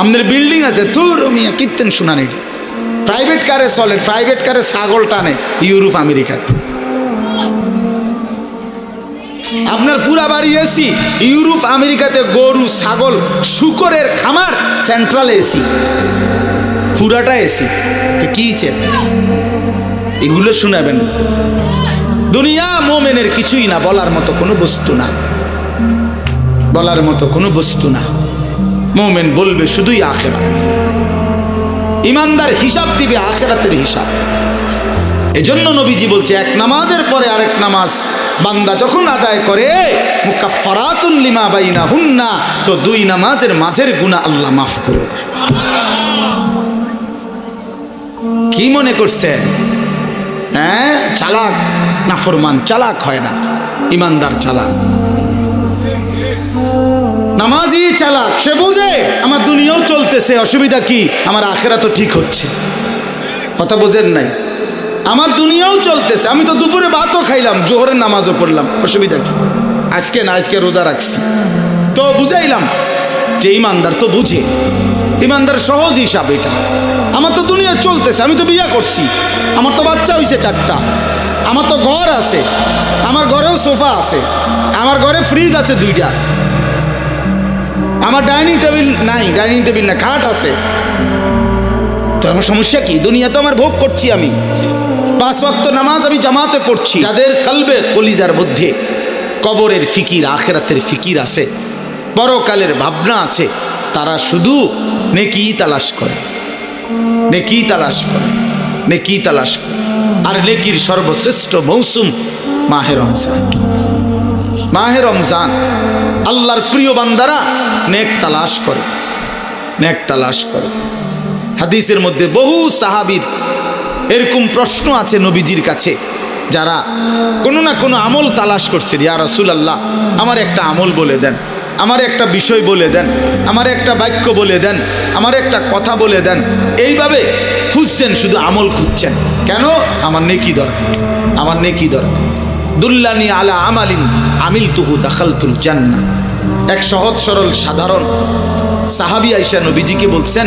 আমাদের বিল্ডিং আছে তুর মিয়া কীর্তেন শুনানি প্রাইভেট কারে চলে প্রাইভেট কারে ছাগল টানে ইউরোপ আমেরিকাতে। আপনার পুরা বাড়ি এসি ইউরোপ আমেরিকাতে গরু, ছাগল, শুকরের খামার সেন্ট্রাল এসি পুরাটা এসি তো কি? এগুলো শোনাবেন দুনিয়া মোমেনের কিছুই না, বলার মতো কোনো বস্তু না। বলার মতো কোনো বস্তু না। মোমেন বলবে শুধুই আখেরাত। ইমানদার হিসাব দিবে আখেরাতের হিসাব। এজন্য নবীজি বলছে, এক নামাজের পরে আরেক নামাজ বান্দা যখন আদায় করে লিমা বাইনা হুন্না তো দুই নামাজের মাঝের গুনাহ আল্লাহ মাফ করে দেয়। কি মনে করছেন? হ্যাঁ চালাক না ফরমান চালাক হয় না। ইমানদার চালাক। নামাজি চালাক সে বুঝে আমার দুনিয়াও চলতেছে, অসুবিধা কি? আমার আখেরা তো ঠিক হচ্ছে। কথা বোঝেন নাই। আমার দুনিয়াও চলতেছে, আমি তো দুপুরে ভাতও খাইলাম, জোহরের নামাজও পড়লাম, অসুবিধা কি? আজকে না, আজকে রোজা রাখছি। তো বুঝাইলাম, যে ইমানদার তো বুঝে। ইমানদার সহজ হিসাব এটা। আমার তো দুনিয়া চলতেছে, আমি তো বিয়ে করছি। আমার তো বাচ্চা হইছে চারটা। আমার তো ঘর আছে। আমার ঘরেও সোফা আছে। আমার ঘরে ফ্রিজ আছে দুইটা। আমার ডাইনিং টেবিল নাই, ডাইনিং টেবিল না খাট আছে। তো আমার সমস্যা কি? দুনিয়া তো আমার ভোগ করছি আমি। পাঁচ ওয়াক্ত নামাজ আমি জামাতে পড়ছি। যাদের কালবে কলিজার মধ্যে কবরের ফিকির, আখেরাতের ফিকির আছে, পরকালের ভাবনা আছে, তারা শুধু নেকি তালাশ করে। নেকি তালাশ করে, নেকি তালাশ করে। আর নেকির সর্বশ্রেষ্ঠ মৌসুম মাহে রমজান। মাহে রমজান, আল্লাহর প্রিয় বান্দারা নেক তালাশ করে, নেক তালাশ করে। হাদিসের মধ্যে বহু সাহাবীর এরকম প্রশ্ন আছে নবীজির কাছে, যারা কোনো না কোনো আমল তালাশ করছে, ইয়া রাসূলুল্লাহ, আমার একটা আমল বলে দেন, আমার একটা বিষয় বলে দেন, আমার একটা বাক্য বলে দেন, আমার একটা কথা বলে দেন। এইভাবে খুঁজছেন, শুধু আমল খুঁজছেন। কেন? আমার নেকি দরকার, আমার নেকি দরকার। দুল্লানি আলা আমালিন আমিল তুহু দাখালতুল জান্না এক সহজ, সরল, সাধারণ সাহাবি আইসা নবীজিকে বলছেন,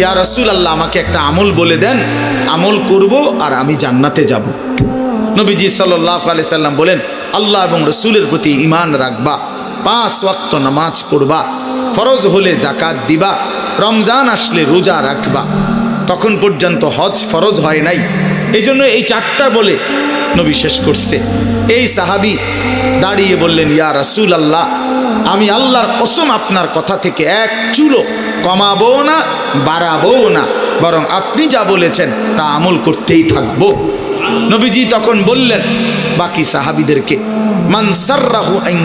ইয়া রসুল আল্লাহ আমাকে একটা আমল বলে দেন, আমল করব আর আমি জান্নাতে যাব। নবীজি সাল্লাহ আলি সাল্লাম বলেন, আল্লাহ এবং রসুলের প্রতি ইমান রাখবা, পাঁচ ওয়াক্ত নামাজ পড়বা, ফরজ হলে জাকাত দিবা, রমজান আসলে রোজা রাখবা। তখন পর্যন্ত হজ ফরজ হয় নাই। এই জন্য এই চারটা বলে নবী শেষ করছে। এই সাহাবি দাঁড়িয়ে বললেন, ইয়া রাসূল আল্লাহ আমি আল্লাহর কসম আপনার কথা থেকে এক চুলো কমাবো না, বাড়াবো না। বরং আপনি যা বলেছেন, তা আমল করতেই থাকব। নবীজি তখন বললেন, বাকি সাহাবিদেরকে, মান সাররাহু আন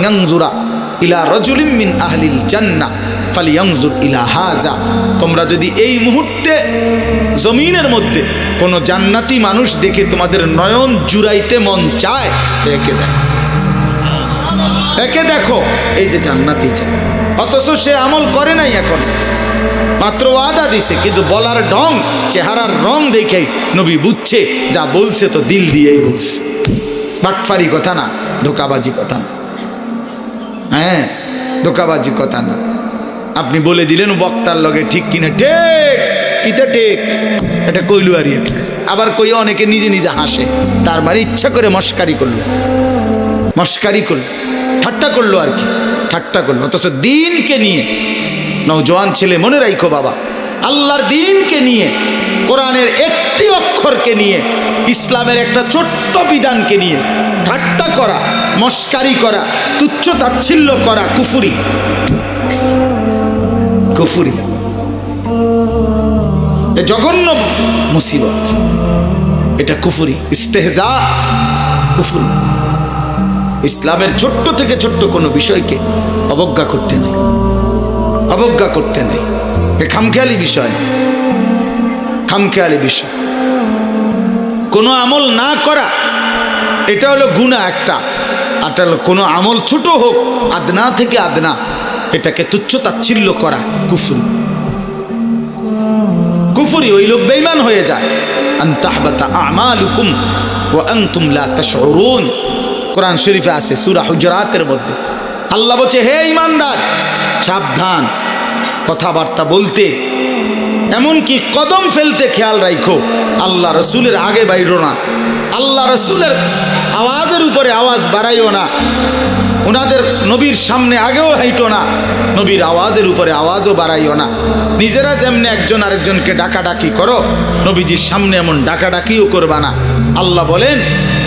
ইলা রাজুলিন মিন আহলিল জান্নাহ ফালিয়ানজুর ইলা হাযা তোমরা যদি এই মুহূর্তে জমিনের মধ্যে কোনো জান্নাতি মানুষ দেখে তোমাদের নয়ন জুড়াইতে মন চায়, একে দেখো। একে দেখো, এই যে জান্নাতি চায় অথচ সে আমল করে নাই এখন। মাত্র আদা দিছে, কিন্তু বলার ঢং, চেহারার রং দেখেই নবী বুঝছে, যা বলছে তো দিল দিয়েই বলছে। বাটফারি কথা না, ধোকাবাজি কথা না। হ্যাঁ ধোকাবাজি কথা না। আপনি বলে দিলেন, বক্তার লগে ঠিক কিনা ঠিক কিতা ঠিক এটা কইলু আর এটা আবার কই অনেকে নিজে নিজে হাসে, তার মানে ইচ্ছা করে মস্কারি করল। মস্কারি করল। ঠাট্টা করল আর কি। ঠাট্টা করল। অথচ দিনকে নিয়ে নৌজওয়ান ছেলে, মনে রাখো বাবা। আল্লাহর দিনকে নিয়ে, কোরআনের একটি অক্ষরকে নিয়ে, ইসলামের একটা ছোট্ট বিধানকে নিয়ে ঠাট্টা করা, মস্কারি করা, তুচ্ছ তাচ্ছিল্য করা, কুফুরি। কুফুরি। এ জঘন্য মুসিবত। এটা কুফুরি, ইস্তেহজা কুফুরি। ইসলামের ছোট্ট থেকে ছোট্ট কোনো বিষয়কে অবজ্ঞা করতে নেই। অবজ্ঞা করতে নেই। এ খামখেয়ালি বিষয় না। খামখেয়ালি বিষয়। কোনো আমল না করা, এটা হলো গুণা একটা। আর এটা হলো কোনো আমল ছোট হোক, আদনা থেকে আদনা, এটাকে তুচ্ছ তাচ্ছিল্য করা কুফরি। কুফুরি ওই লোক বেইমান হয়ে যায়। আন্তাহবাতা আমালুকুম ও আনতুম লা তাশউরুন। কোরআন শরীফে আছে, সূরা হুজরাতের মধ্যে। আল্লাহ বলছে, হে ইমানদার, সাবধান কথাবার্তা বলতে। এমনকি কদম ফেলতে খেয়াল রাখো আল্লাহ রসুলের আগে বাইরো না। আল্লাহ রসুলের আওয়াজের উপরে আওয়াজ বাড়াইও না। ওনাদের নবীর সামনে আগেও হাইটো না, নবীর আওয়াজের উপরে আওয়াজও বাড়াইও না। নিজেরা যেমনি একজন আরেকজনকে ডাকাডাকি করো, নবীজির সামনে এমন ডাকাডাকিও করবা না। আল্লাহ বলেন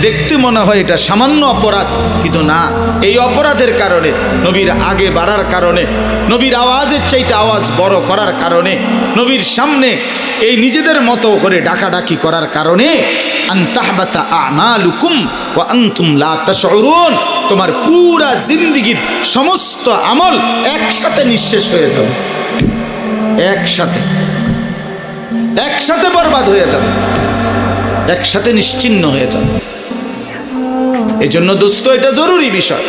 দেখতে মনে হয় এটা সামান্য অপরাধ, কিন্তু না। এই অপরাধের কারণে, নবীর আগে বাড়ার কারণে, নবীর আওয়াজের চাইতে আওয়াজ বড় করার কারণে, নবীর সামনে এই নিজেদের মতো করে ডাকাডাকি করার কারণে তোমার পুরা জিন্দিগির সমস্ত আমল একসাথে নিঃশেষ হয়ে যাবে। একসাথে। একসাথে বরবাদ হয়ে যাবে। একসাথে নিশ্চিন্ন হয়ে যাবে। এই জন্য দোস্ত, এটা জরুরি বিষয়।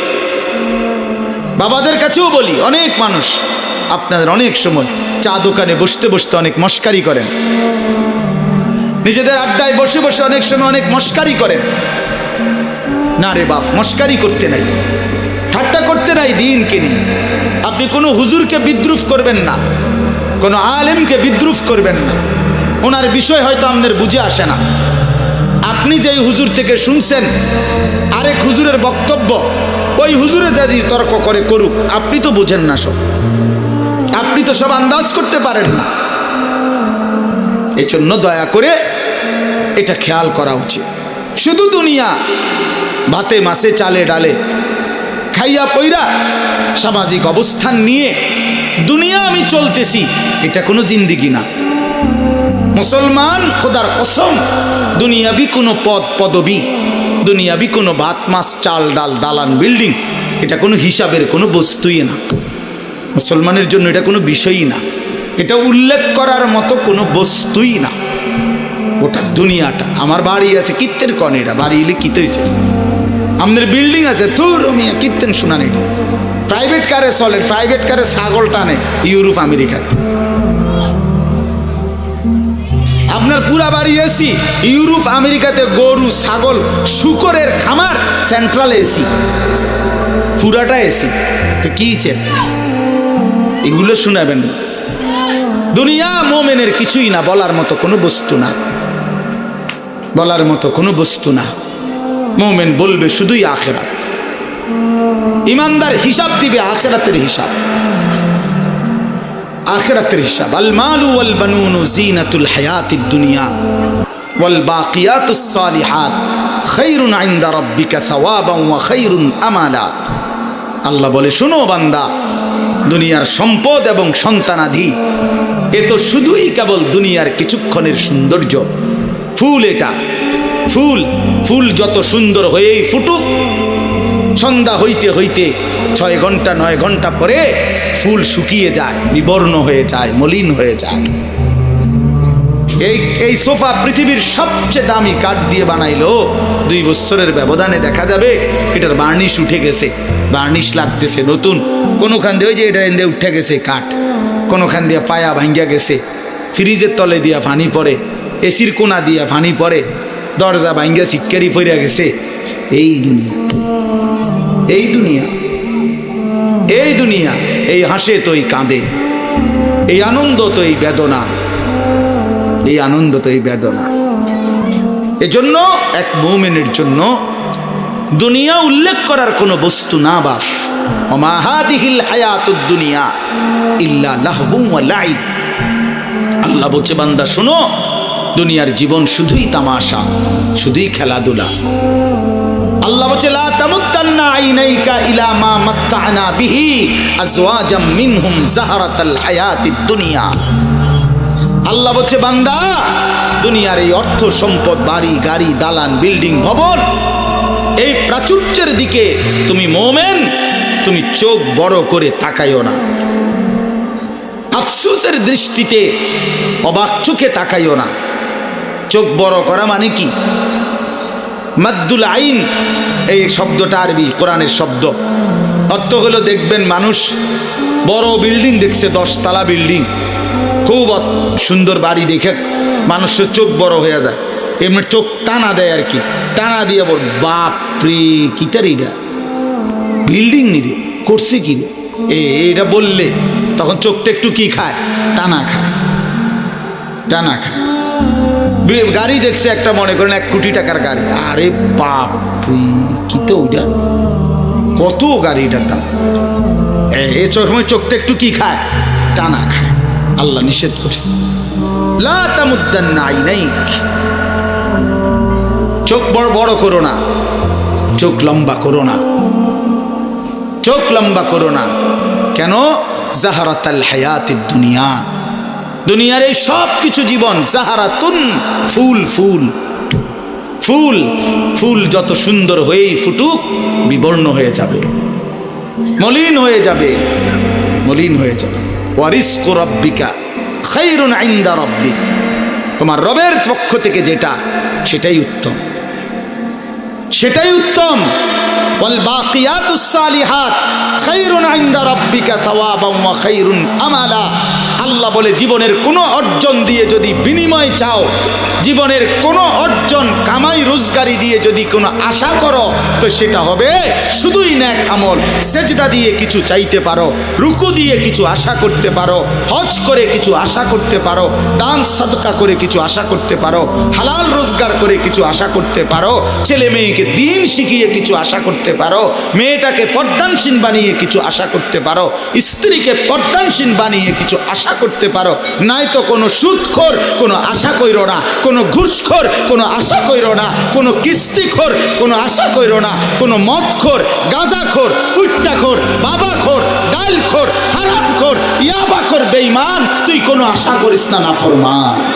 বাবাদের কাছেও বলি, অনেক মানুষ আপনাদের অনেক সময় চা দোকানে বসতে বসতে অনেক মস্কারি করেন। নিজেদের আড্ডায় বসে বসে অনেক সময় অনেক মস্কারি করেন। না রে বাপ, মস্কারি করতে নাই। ঠাট্টা করতে নাই দিনকে নিয়ে আপনি কোনো হুজুরকে বিদ্রুপ করবেন না। কোনো আলেমকে বিদ্রুপ করবেন না। ওনার বিষয় হয়তো আপনার বুঝে আসে না। আপনি যেই হুজুর থেকে শুনছেন আরেক হুজুরের বক্তব্য, ওই হুজুরে যদি তর্ক করে করুক, আপনি তো বুঝেন না সব। আপনি তো সব আন্দাজ করতে পারেন না। এজন্য দয়া করে এটা খেয়াল করা উচিত। শুধু দুনিয়া, ভাতে মাসে চালে ডালে খাইয়া পইরা সামাজিক অবস্থান নিয়ে দুনিয়া আমি চলতেছি, এটা কোনো জিন্দিগি না। মুসলমান, খোদার কসম, দুনিয়াবি কোনো পদ, পদবি দুনিয়াবি কোনো ভাত মাছ, চাল, ডাল, দালান, বিল্ডিং, এটা কোনো হিসাবের কোনো বস্তুই না। মুসলমানের জন্য এটা কোনো বিষয়ই না। এটা উল্লেখ করার মতো কোনো বস্তুই না। ওটা দুনিয়াটা, আমার বাড়ি আছে কীর্তের কন এটা বাড়ি এলে কিতে হয়েছে আমাদের বিল্ডিং আছে তোর মিয়া শুনান। এটা প্রাইভেট কারে চলে প্রাইভেট কারে ছাগল টানে, ইউরোপ, আমেরিকাতে। আপনার পুরা বাড়ি এসি ইউরোপ, আমেরিকাতে গরু, ছাগল, শুকরের খামার সেন্ট্রাল এসি পুরাটা এসি তো কি সে এগুলো শোনাবেন। না দুনিয়া মোমেনের কিছুই না, বলার মতো কোনো বস্তু না। বলার মতো কোনো বস্তু না। মোমেন বলবে শুধুই আখেরাত। ইমানদার হিসাব দিবে আখেরাতের হিসাব। আখেরাতের হিসাব। আল মালু ওয়াল বানুনু জিনাতুল হায়াতিদ দুনিয়া ওয়াল বাকিয়াতুস সালিহাত। খায়রুন ইনদা রাব্বিকা সাওয়াবান ওয়া খায়রুন আমালা। আল্লাহ বলে, শোনো বান্দা, দুনিয়ার সম্পদ এবং সন্তানাধি এ তো শুধুই কেবল দুনিয়ার কিছুক্ষণের সৌন্দর্য। ফুল এটা। ফুল ফুল যত সুন্দর হয়েই ফুটুক, সন্ধ্যা হইতে হইতে ছয় ঘণ্টা, নয় ঘণ্টা পরে ফুল শুকিয়ে যায় বিবর্ণ হয়ে যায়, মলিন হয়ে যায়। এই এই সোফা পৃথিবীর সবচেয়ে দামি কাঠ দিয়ে বানাইলো। দুই বছরের ব্যবধানে দেখা যাবে, এটার বার্নিশ উঠে গেছে, বার্নিশ লাগতেছে নতুন। কোনোখান দিয়ে ওই যে এটা এনে উঠে গেছে কাঠ, কোনোখান দিয়ে পায়া ভাঙ্গিয়া গেছে। ফ্রিজের তলে দিয়া ফানি পড়ে, এসির কোনা দিয়া ফানি পড়ে, দরজা ভাঙ্গিয়া সিটকারি ফইরা গেছে। এই দুনিয়া এই দুনিয়া এই দুনিয়া এই হাসে তো এই কাঁদে, এই আনন্দ তো এই বেদনা, এই আনন্দ তো এই বেদনা। এজন্য, এক মৌমেনের জন্য দুনিয়া উল্লেখ করার কোনো বস্তু না বাস দুনিয়া আল্লাহ বান্দা, শোনো, দুনিয়ার জীবন শুধুই তামাশা, শুধুই খেলাধুলা। আল্লাহ বলছে, লা তামুত্তান্না আইনাইকা ইলা মা মাত্তানা বিহি আজওয়াজাম মিনহুম জাহারাতাল হায়াতিদ দুনিয়া। আল্লাহ বলছে, বান্দা, দুনিয়ার এই অর্থ সম্পদ, বাড়ি, গাড়ি, দালান, বিল্ডিং, ভবন, এই প্রাচুর্যের দিকে তুমি মোমেন, তুমি চোখ বড় করে তাকাইও না। আফসুসের দৃষ্টিতে অবাক চোখে তাকাইও না। চোখ বড় করা মানে কি? মাদ্দুল আইন, এই শব্দটা আরবি, কোরআনের শব্দ। অর্থ হলো দেখবেন মানুষ বড় বিল্ডিং দেখছে, দশতলা বিল্ডিং। খুব সুন্দর বাড়ি দেখে মানুষের চোখ বড় হয়ে যায়। এমনি চোখ টানা দেয় আর কি। টানা দিয়ে বল বাপরে কিটার এটা? বিল্ডিং নিরে করছে কি রে? এ এটা বললে তখন চোখটা একটু কি খায়? টানা খায়। টানা খায়। গাড়ি দেখছে একটা, মনে করেন, এক কোটি টাকার গাড়ি। আরে বাপ কি তো ওইটা? কত গাড়িটার দাম এ- সময় চোখটা একটু কি খায়? টানা খায়। আল্লাহ নিষেধ করছে। তামুদ্দান্না আইনাইক। চোখ বড় বড় করো না। চোখ লম্বা করো না। চোখ লম্বা করো না। কেন? জাহারাতাল হায়াতির দুনিয়া। দুনিয়ার এই সব কিছু জীবন জাহারাতুন ফুল ফুল। ফুল ফুল যত সুন্দর হয়েই ফুটুক, বিবর্ণ হয়ে যাবে। মলিন হয়ে যাবে। মলিন হয়ে যাবে। রব্বিকা খাইরুন আইন্দা রব্বিক। তোমার রবের পক্ষ থেকে যেটা, সেটাই উত্তম। সেটাই উত্তম। সালিহাত খাইরুন ইনদা রাব্বিকা সাওয়াবাম ওয়া খাইরুন আমালা। আল্লাহ বলে, জীবনের কোনো অর্জন দিয়ে যদি বিনিময় চাও, জীবনের কোনো অর্জন, কামাই, রোজগারি দিয়ে যদি কোনো আশা করো, তো সেটা হবে শুধুই ন্যাক আমল। সেজদা দিয়ে কিছু চাইতে পারো, রুকু দিয়ে কিছু আশা করতে পারো, হজ করে কিছু আশা করতে পারো, দান, সাদকা করে কিছু আশা করতে পারো, হালাল রোজগার করে কিছু আশা করতে পারো, ছেলে মেয়েকে দিন শিখিয়ে কিছু আশা করতে পারো, মেয়েটাকে পর্দানসীন বানিয়ে কিছু আশা করতে পারো, স্ত্রীকে পর্দানসীন বানিয়ে কিছু আশা করতে পারো। নাই তো কোনো সুদখোর, কোনো আশা কইরো না। কোনো ঘুষখোর, কোনো আশা কইরো না। কোনো কিস্তিখোর, কোনো আশা কইরো না। কোনো মদখোর, গাঁজাখোর, ফুট্টাখোর, বাবাখোর ডাইলখোর হারামখোর, ইয়াবাখোর বেইমান তুই কোনো আশা করিস না নাফরমান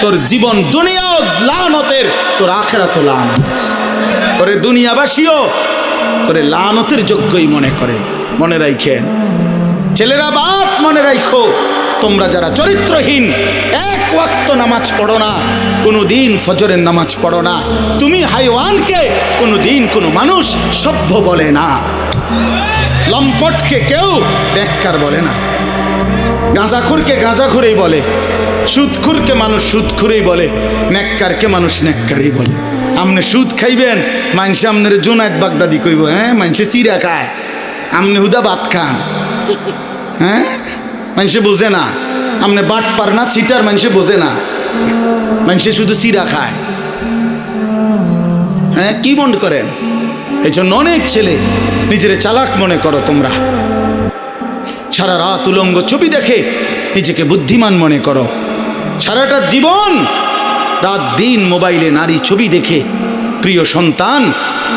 তোর জীবন দুনিয়াও লানতের, তোর আখেরা তো লানতের। তোরে দুনিয়াবাসীও, তোরে লানতের যোগ্যই মনে করে। মনে রাখেন ছেলেরা বাপ মনে রাখো তোমরা যারা চরিত্রহীন, এক ওয়াক্ত নামাজ পড়ো না কোনো দিন ফজরের নামাজ পড়ো না। তুমি হাইওয়ানকে কোনো দিন কোনো মানুষ সভ্য বলে না। লম্পটকে কেউ ব্যাক্কার বলে না। গাঁজাখুরকে গাঁজাখুরেই বলে। সুদখুরকে মানুষ সুদখুরেই বলে। নেককারকে মানুষ নেককারই বলে। আপনি সুদ খাইবেন মানুষে আপনার জোনায়ত বাগদাদি কইব হ্যাঁ মানুষে চিরা খায়। আপনি হুদা ভাত খান। হ্যাঁ? মানুষে বোঝে না। আপনি বাট পার না, সিটার মানুষে বোঝে না। মানুষে শুধু সিরা খায়। হ্যাঁ কি মন করেন এই জন্য অনেক ছেলে নিজের চালাক মনে করো তোমরা। সারা রাত উলঙ্গ ছবি দেখে নিজেকে বুদ্ধিমান মনে করো। সারাটা জীবন, রাত দিন মোবাইলে নারী ছবি দেখে প্রিয় সন্তান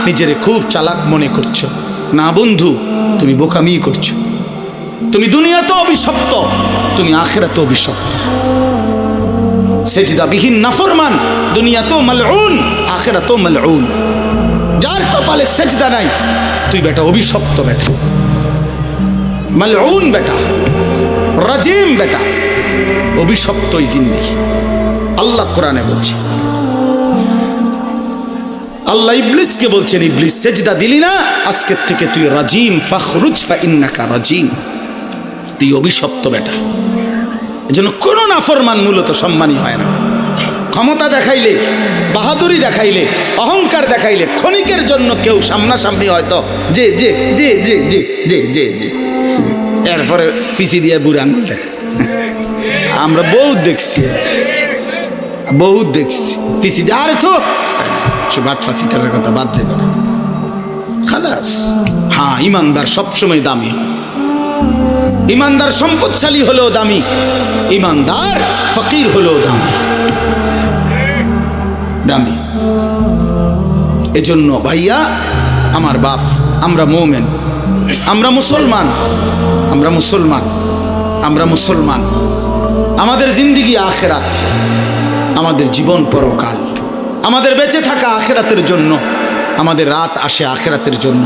নিজের খুব চালাক মনে করছ। না বন্ধু, তুমি বোকামি করছ। তুমি দুনিয়া তো অভিশপ্ত, তুমি আখেরা তো অভিশপ্ত। সেজদা বিহীন নাফরমান দুনিয়া তো মালউন আখেরা তো মালউন। যার কপালে সেজদা নাই, তুই বেটা অভিশপ্ত বেটা। মালউন বেটা, রাজিম বেটা অভিশপ্ত এই জিন্দিগি আল্লাহ কোরআনে বলছে, আল্লাহ ইবলিসকে বলছেন, ইবলিস সেজদা দিলি না, আজকের থেকে তুই রাজিম, ফখরুজ ফা ইন্নাকা রাজিম। তুই অভিশপ্ত বেটা। এজন্য কোনো নাফরমান মূলত সম্মানই হয় না। ক্ষমতা দেখাইলে, বাহাদুরি দেখাইলে, অহংকার দেখাইলে ক্ষণিকের জন্য কেউ সামনাসামনি হয়তো যে যে যে যে যে যে যে যে। এরপরে পিছি দিয়ে বুড়ে আঙ্গুল দেখা আমরা বহুত দেখছি। বহুত দেখছি। পিছি দিয়ে আরে তো বাটফা সিটারের কথা বাদ দেবে খালাস। হ্যাঁ ইমানদার সবসময় দামি হয়। ইমানদার সম্পদশালী হলেও দামি, ইমানদার ফকির হলেও দামি। দামি। এজন্য ভাইয়া, আমার বাপ, আমরা মৌমেন, আমরা মুসলমান আমরা মুসলমান আমরা মুসলমান। আমাদের জিন্দিগি আখেরাত, আমাদের জীবন পরকাল। আমাদের বেঁচে থাকা আখেরাতের জন্য, আমাদের রাত আসে আখেরাতের জন্য,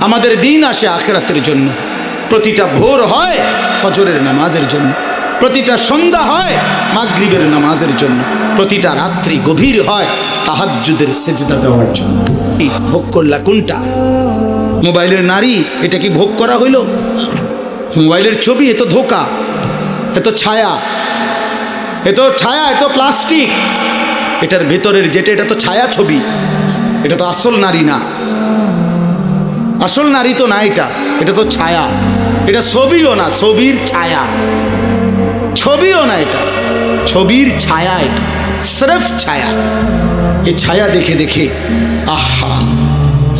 আমাদের দিন আসে আখেরাতের জন্য। প্রতিটা ভোর হয় ফজরের নামাজের জন্য। প্রতিটা সন্ধ্যা হয় মাগরিবের নামাজের জন্য। প্রতিটা রাত্রি গভীর হয় তাহাজ্জুদের সেজদা দেওয়ার জন্য। ভোগ করলা কোনটা? মোবাইলের নারী, এটা কি ভোগ করা হইল? মোবাইলের ছবি এত ধোকা এত ছায়া এত ছায়া এত প্লাস্টিক। এটার ভেতরের যেটা, এটা তো ছায়া ছবি, এটা তো আসল নারী না। আসল নারী তো না এটা। এটা তো ছায়া। এটা ছবিও না, ছবির ছায়া। ছবিও না এটা। ছবির ছায়া এটা। স্রেফ ছায়া। এই ছায়া দেখে দেখে, আহা,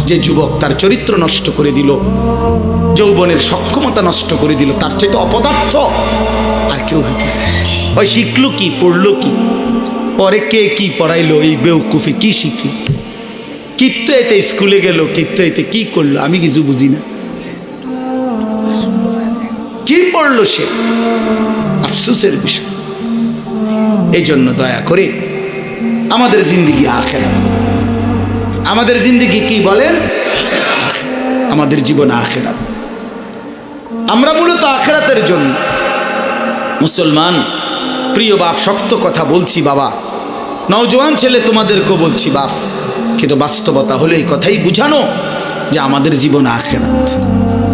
যে যুবক তার চরিত্র নষ্ট করে দিল, যৌবনের সক্ষমতা নষ্ট করে দিল, তার চেয়ে তো অপদার্থ। আর কেউ ওই শিখলো কি, পড়ল কি? পরে কে কি পড়াইলো, এই বেউকুফে কি শিখলো? কিত্ত এতে স্কুলে গেল কিত্ত এতে কি করল, আমি কিছু বুঝি না। পড়ল সে। আফসুসের বিষয়। এই জন্য দয়া করে আমাদের জিন্দিগি আখেরা আমাদের জিন্দিগি কি বলেন? আমাদের জীবন আখেরাত। আমরা মূলত আখেরাতের জন্য। মুসলমান, প্রিয় বাপ, শক্ত কথা বলছি বাবা। নওজোয়ান ছেলে, তোমাদেরকেও বলছি বাপ। কিন্তু বাস্তবতা হলো এই কথাই বুঝানো যে আমাদের জীবন আখেরাত।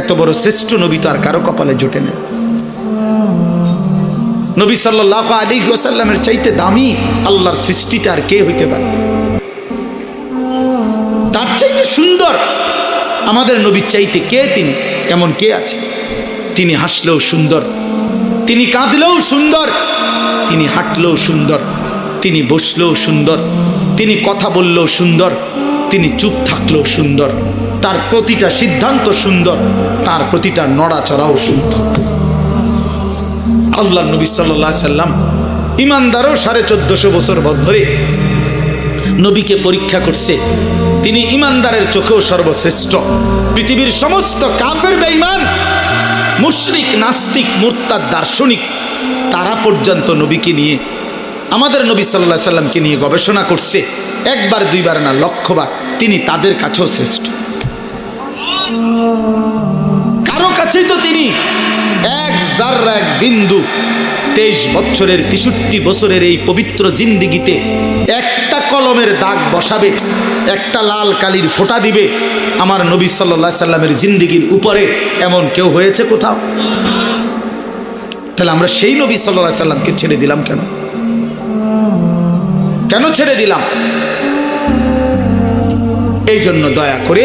এত বড় শ্রেষ্ঠ নবী তো আর কারও কপালে জোটে না। নবী সাল্লাহ আলী ওসাল্লামের চাইতে দামি আল্লাহর সৃষ্টিতে আর কে হইতে পারে? তার চাইতে সুন্দর আমাদের নবীর চাইতে কে তিনি? এমন কে আছে? তিনি হাসলেও সুন্দর, তিনি কাঁদলেও সুন্দর, তিনি হাঁটলেও সুন্দর, তিনি বসলেও সুন্দর, তিনি কথা বললেও সুন্দর, তিনি চুপ থাকলেও সুন্দর। তার প্রতিটা সিদ্ধান্ত সুন্দর, তার প্রতিটা নড়াচড়াও সুন্দর। আল্লাহ নবী সাল্লাহ সাল্লাম ইমানদারও সাড়ে চোদ্দশো বছর ধরে নবীকে পরীক্ষা করছে। তিনি ইমানদারের চোখেও সর্বশ্রেষ্ঠ। পৃথিবীর সমস্ত কাফের বেঈমান, মুশরিক, নাস্তিক, মুরতাদ, দার্শনিক, তারা পর্যন্ত নবীকে নিয়ে, আমাদের নবী সাল্লাহ সাল্লামকে নিয়ে গবেষণা করছে। একবার, দুইবার না লক্ষবার তিনি তাদের কাছেও শ্রেষ্ঠ। কারও কাছেই তো তিনি। এক জাররা, এক বিন্দু। তেইশ বছরের, তেষট্টি বছরের এই পবিত্র জিন্দিগিতে একটা কলমের দাগ বসাবে, একটা লাল কালির ফোঁটা দিবে আমার নবী সাল্লাহ সাল্লামের জিন্দিগির উপরে। এমন কেউ হয়েছে কোথাও? তাহলে আমরা সেই নবী সাল্লাহ সাল্লামকে ছেড়ে দিলাম কেন? কেন ছেড়ে দিলাম? এই জন্য দয়া করে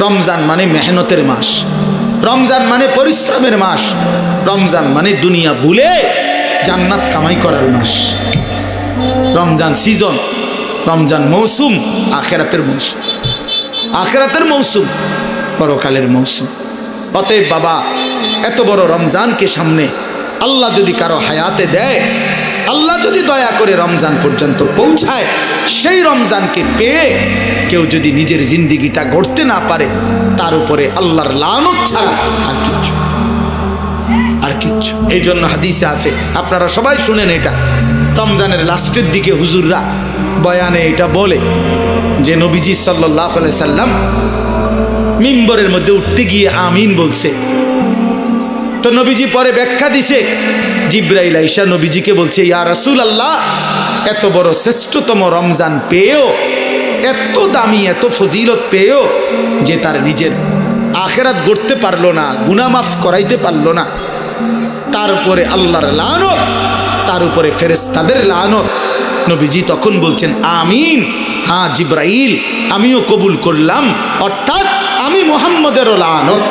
রমজান মানে মেহনতের মাস। রমজান মানে পরিশ্রমের মাস। রমজান মানে দুনিয়া ভুলে জান্নাত কামাই করার মাস। রমজান সিজন রমজান মৌসুম, আখেরাতের মৌসুম আখেরাতের মৌসুম, পরকালের মৌসুম। অতএব বাবা, এত বড় রমজানকে সামনে আল্লাহ যদি কারও হায়াতে দেয় আল্লাহ যদি দয়া করে রমজান পর্যন্ত পৌঁছায়, সেই রমজানকে পেয়ে কেউ যদি নিজের জিন্দিগিটা গড়তে না পারে, তার উপরে আল্লাহর লানত ছাড়া আর কিচ্ছু আর কিচ্ছু। এই জন্য হাদিসে আছে, আপনারা সবাই শুনেন এটা। রমজানের লাস্টের দিকে হুজুররা বয়ানে এটা বলে যে নবীজি সাল্লাহ সাল্লাম মিম্বরের মধ্যে উঠতে গিয়ে আমিন বলছে। তো নবীজি পরে ব্যাখ্যা দিছে জিব্রাইল আইসা নবীজিকে বলছে, ইয়া রাসূল আল্লাহ এত বড় শ্রেষ্ঠতম রমজান পেয়েও, এত দামি, এত ফজিলত পেয়েও যে তার নিজের আখেরাত গড়তে পারল না গুনামাফ করাইতে পারল না তার উপরে আল্লাহর লানত, তার উপরে ফেরেস্তাদের লানত নবীজি তখন বলছেন, আমিন হ্যাঁ জিব্রাইল, আমিও কবুল করলাম, অর্থাৎ আমি মোহাম্মদেরও লানত।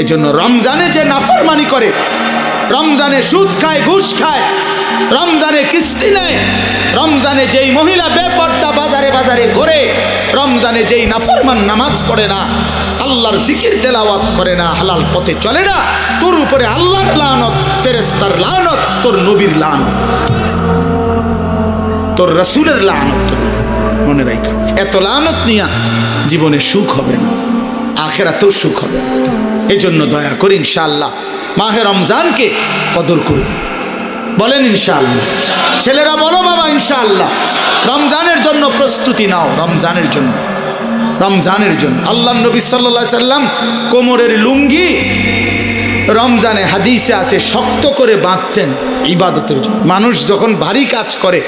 এই জন্য রমজানে যে নাফরমানি করে, রমজানে সুদ খায়, ঘুষ খায়, রমজানে কিস্তি নেয়, রমজানে যেই মহিলা বেপর্দা বাজারে বাজারে ঘোরে, রমজানে যেই নাফরমান নামাজ পড়ে না, আল্লাহর জিকির তেলাওয়াত করে না, হালাল পথে চলে না, তোর উপরে আল্লাহর লানত ফেরেস্তার লানত, তোর নবীর লানত। তোর রসুলের লানত তোর মনে রাখ এত লানত নিয়া জীবনে সুখ হবে না, আখেরাতেও সুখ হবে। এই জন্য দয়া করে ইনশাআল্লাহ মাহে রমজানকে কদর করুন। বলেন ইনশাআল্লাহ। ছেলেরা বলো বাবা ইনশাআল্লাহ, রমজানের জন্য প্রস্তুতি নাও, রমজানের জন্য রমজানের জন্য। আল্লাহ নবী সাল্লা সাল্লাম কোমরের লুঙ্গি রমজানে হাদিসে আছে, শক্ত করে বাঁধতেন ইবাদতের জন্য। মানুষ যখন ভারী কাজ করে,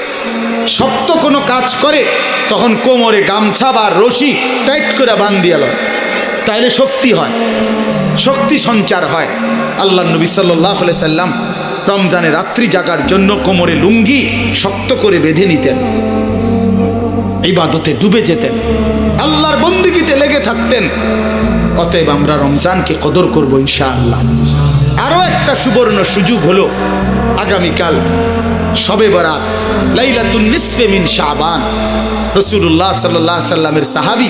শক্ত কোনো কাজ করে, তখন কোমরে গামছা বা রশি টাইট করে বান্ধিয়ে লয়। তাইলে শক্তি হয়। শক্তি সঞ্চার হয়। আল্লাহ নবী সাল্লাহ সাল্লাম রমজানে রাত্রি জাগার জন্য কোমরে লুঙ্গি শক্ত করে বেঁধে নিতেন। ইবাদতে ডুবে যেতেন। আল্লাহর বন্দিগিতে লেগে থাকতেন। অতএব আমরা রমজানকে কদর করব ইনশাআল্লাহ। আরও একটা সুবর্ণ সুযোগ হলো, আগামীকাল সবে বরাত, লাইলাতুন নিসফে মিন শাবান। রসুল্লাহ সাল্লাহ সাল্লামের সাহাবি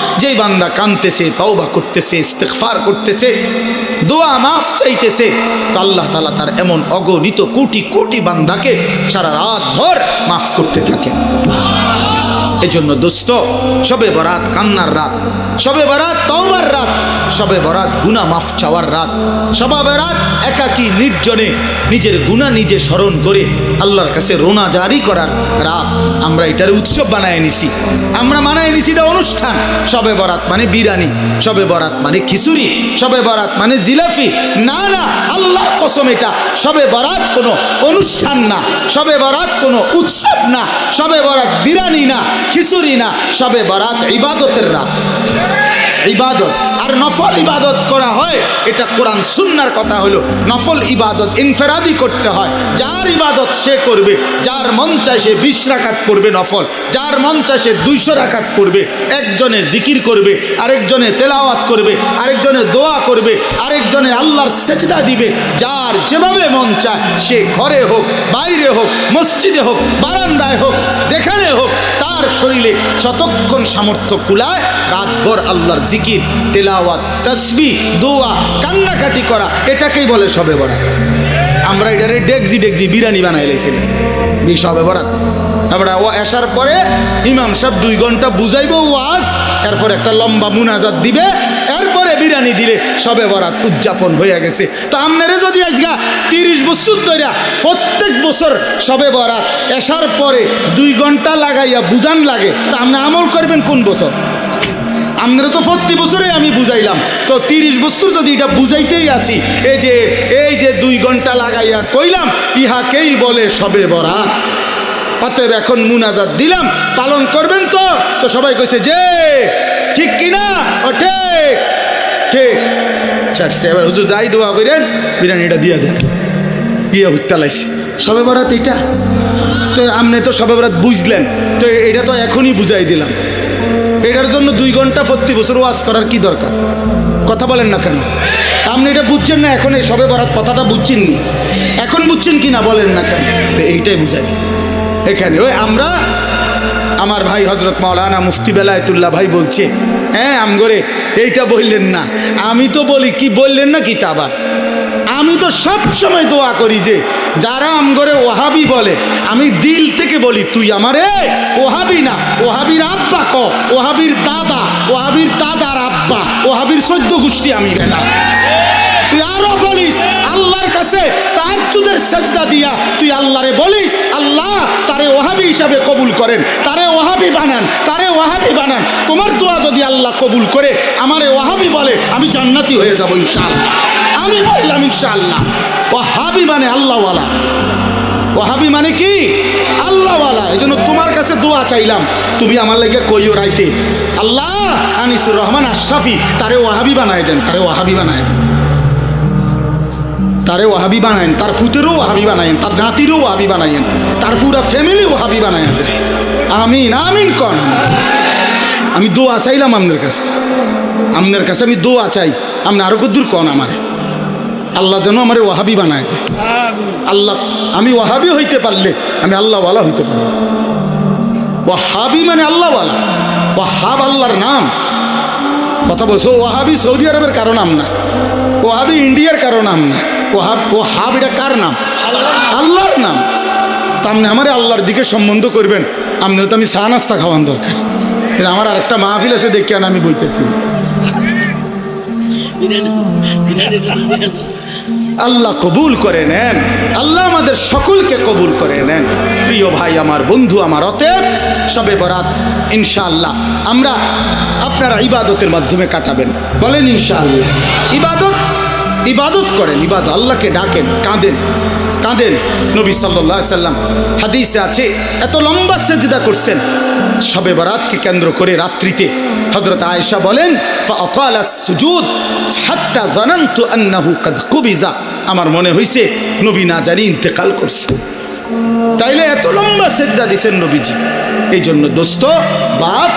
যেই বান্দা কানতেছে, তওবা করতেছে ইস্তেকফার করতেছে, দোয়া মাফ চাইতেছে, তো আল্লাহ তালা তার এমন অগণিত কোটি কোটি বান্দাকে সারা রাত ভর মাফ করতে থাকেন। এই জন্য দোস্ত সবে বরাত কান্নার রাত, সবে বরাত তওবার রাত, সবে বরাত গুনা মাফ চাওয়ার রাত। সবে বরাত একাকী নির্জনে, নিজের গুণা নিজে স্মরণ করে আল্লাহর কাছে রোনা জারি করার রাত। আমরা এটার উৎসব বানায় নিছি। আমরা মানায় নিছি এটা অনুষ্ঠান। সবে বরাত মানে বিরানি, সবে বরাত মানে খিচুড়ি, সবে বরাত মানে জিলাফি। না না, আল্লাহর কসম এটা। সবে বরাত কোনো অনুষ্ঠান না, সবে বরাত কোনো উৎসব না, সবে বরাত বিরানি না। খিচুড়ি না, সবে বরাত ইবাদতের রাত। ইবাদত, আর নফল ইবাদত করা হয়, এটা কোরআন সুন্নার কথা হলো, নফল ইবাদত ইনফেরাদি করতে হয়। যার ইবাদত সে করবে, যার মন চায় সে বিশ রাখাত পড়বে নফল, যার মন চায় সে দুইশো রাখাত পড়বে। একজনে জিকির করবে, আরেকজনে তেলাওয়াত করবে, আরেকজনে দোয়া করবে, আরেকজনে আল্লাহর সেজদা দিবে। যার যেভাবে মন চায়, সে ঘরে হোক, বাইরে হোক, মসজিদে হোক, বারান্দায় হোক, যেখানে হোক, তার শরীরে যতক্ষণ সামর্থ্য কুলায়, রাতভর আল্লাহর জিকির, তেলাওয়াত, তসবি, দোয়া, কান্নাকাটি করা, এটাকেই বলে সবে বরাত। আমরা এটারে ডেকজি ডেকজি বিরিয়ানি বানাই লেছিলেন। বি সবে বরাত। তারপরে ও আসার পরে ইমাম সাহেব দুই ঘণ্টা বুঝাইব ওয়াজ, এরপর একটা লম্বা মুনাজাত দিবে এরপরে বিরিয়ানি দিলে সবে বরাত উদযাপন হয়ে গেছে। তো আপনারে যদি আজকা তিরিশ বছর ধরে প্রত্যেক বছর সবে বরাত এসার পরে দুই ঘণ্টা লাগাইয়া বুঝান লাগে, তা আপনি আমল করবেন কোন বছর? আপনারা তো প্রতি বছরে আমি বুঝাইলাম। তো তিরিশ বছর যদি এটা বুঝাইতেই আসি, এই যে এই যে দুই ঘণ্টা লাগাইয়া কইলাম, ইহাকেই বলে সবে বরাত। অতএব এখন মুনাজাত দিলাম, পালন করবেন তো? তো সবাই কইছে, যে, ঠিক কিনা? ও ঠিক। সারছে এবার হুজুর যাই দোয়া করেন, বিরিয়ানিটা দিয়ে দেন। গিয়ে হুত্তালাইছে সবে বরাত এটা? তো আপনি তো সবে বরাত বুঝলেন, তো এটা তো এখনই বুঝাই দিলাম। এটার জন্য দুই ঘণ্টা প্রতি বছর ওয়াজ করার কি দরকার? কথা বলেন না কেন? আপনি এটা বুঝছেন না, এখন এই সবে বরাত কথাটা বুঝছেন নি? এখন বুঝছেন কি না বলেন না কেন? তো এইটাই বুঝাই এখানে, ওই আমরা আমার ভাই হজরত মাওলানা মুফতি বেলায়তুল্লাহ ভাই বলছে হ্যাঁ আমগরে, এইটা বললেন না। আমি তো বলি, কি বললেন না কি তা আবার? আমি তো সব সময় দোয়া করি যে, যারা আমগরে ওহাবি বলে, আমি দিল থেকে বলি, তুই আমারে ওহাবি না, ওহাবির আব্বা ক, ওহাবির দাদা, ওহাবির দাদার আব্বা, ওহাবির সদ্য গোষ্ঠী আমি বেলা তুই আরও বলিস, আল্লাহর কাছে তাহাজ্জুদের সেজদা দিয়া তুই আল্লাহরে বলিস, আল্লাহ তারে ওহাবি হিসাবে কবুল করেন, তারে ওহাবি বানান, তারে ওহাবি বানান। তোমার দোয়া যদি আল্লাহ কবুল করে, আমারে ওহাবি বলে, আমি জান্নাতি হয়ে যাব ইনশাআল্লাহ। আমি বললাম ইনশাআল্লাহ। ওহাবি মানে আল্লাহওয়ালা। ওহাবি মানে কি? আল্লাহওয়ালা। এই জন্য তোমার কাছে দোয়া চাইলাম। তুমি আমার লাগে কইও রাইতে। আল্লাহ আনিসুর রহমান আশরাফি, তারে ওহাবি বানায় দেন, তারে ওহাবি বানায় দেন। তারে ওহাবি বানায়েন, তার ফুতেরও ওহাবি বানায়েন, তার নাতিরও ওহাবি বানায়েন, তার পুরা ফ্যামিলি ওহাবি বানায়েন। আমিন আমিন কন। আমি দোয়া চাইলাম আপনার কাছে। আপনার কাছে আমি দোয়া চাই। আপনি আরও কদ্দূর কন আমারে? আল্লাহ যেন আমার ওহাবি বানায় দেয়। আল্লাহ, আমি ওহাবি হইতে পারলে আমি আল্লাহওয়ালা হইতে পারব। ওয়াহাবি মানে আল্লাহওয়ালা। ওয়াহাব আল্লাহর নাম। কথা বলছো, ওয়াহাবি সৌদি আরবের কারও নাম না। ওহাবি ইন্ডিয়ার কারও নাম না। ওহাব এটা কার নাম? আল্লাহর নাম। আমার আল্লাহর দিকে সম্বন্ধ করবেন। আপনার তো আমি চা নাস্তা খাওয়ান দরকার। কিন্তু আমার আরেকটা মাহফিল আছে, দেখে আমি বইতেছি। আল্লাহ কবুল করে নেন। আল্লাহ আমাদের সকলকে কবুল করে নেন। প্রিয় ভাই, আমার বন্ধু, আমার অতএব সবে বরাত, ইনশাআল্লাহ। আমরা আপনারা ইবাদতের মাধ্যমে কাটাবেন। বলেন ইনশাআল্লাহ। ইবাদত ইবাদত করেন ইবাদ আল্লাহকে ডাকেন, কাঁদেন কাঁদেন। নবী সাল্লাহ সাল্লাম হাদিসে আছে, এত লম্বা সেজদা করছেন। সবে বরাতকে কেন্দ্র করে রাত্রিতে হজরত আয়েশা বলেন সুজুদ আমার মনে হয়েছে নবী না জানি ইন্তেকাল করছে। তাইলে এত লম্বা সেজদা দিছেন নবীজি। এই জন্য দোস্ত, বাপ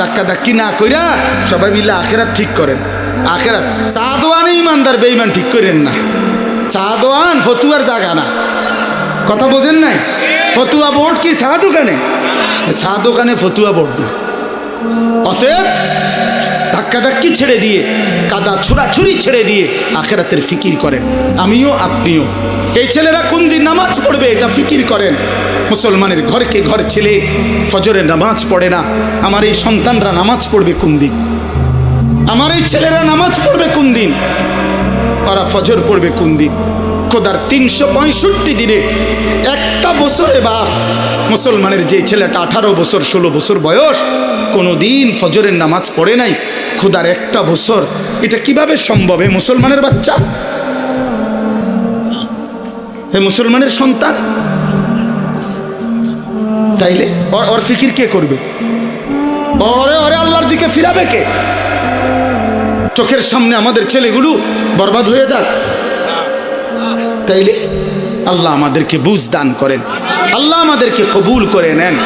ধাক্কা ধাক্কি না কইরা সবাই মিলে আখেরা ঠিক করেন। আখেরাত। সাদোয়ানে ইমানদার বেইমান ঠিক করেন না। সাদোয়ান ফতুয়ার জায়গা না। কথা বোঝেন নাই? ফতুয়া বোর্ড কি চা দোকানে চা দোকানে ফতুয়া বোর্ড না। অতএব ধাক্কাধাক্কি ছেড়ে দিয়ে, কাদা ছোড়াছুরি ছেড়ে দিয়ে আখেরাতের ফিকির করেন। আমিও, আপনিও। এই ছেলেরা কোন দিন নামাজ পড়বে এটা ফিকির করেন। মুসলমানের ঘরকে ঘর ছেলে, ফজরের নামাজ পড়ে না। আমার এই সন্তানরা নামাজ পড়বে কোন দিন? আমার এই ছেলেরা নামাজ পড়বে কোন দিন? ওরা ফজর পড়বে কোন দিন? খোদার তিনশো পঁয়ষট্টি দিনে একটা বছরে বাপ, মুসলমানের যে ছেলেটা আঠারো বছর, ষোলো বছর বয়স কোনো দিন ফজরের নামাজ পড়ে নাই। খোদার একটা বছর। এটা কীভাবে সম্ভব? এ মুসলমানের বাচ্চা। হে মুসলমানের সন্তান। তাইলে ওর ফিকির কে করবে? ওরে ওরে আল্লাহর দিকে ফিরাবে কে? চোখের সামনে আমাদের ছেলেগুলো বরবাদ হয়ে যাক। তাইলে আল্লাহ আমাদেরকে বুঝ দান করেন। আল্লাহ আমাদেরকে কবুল করে নেন।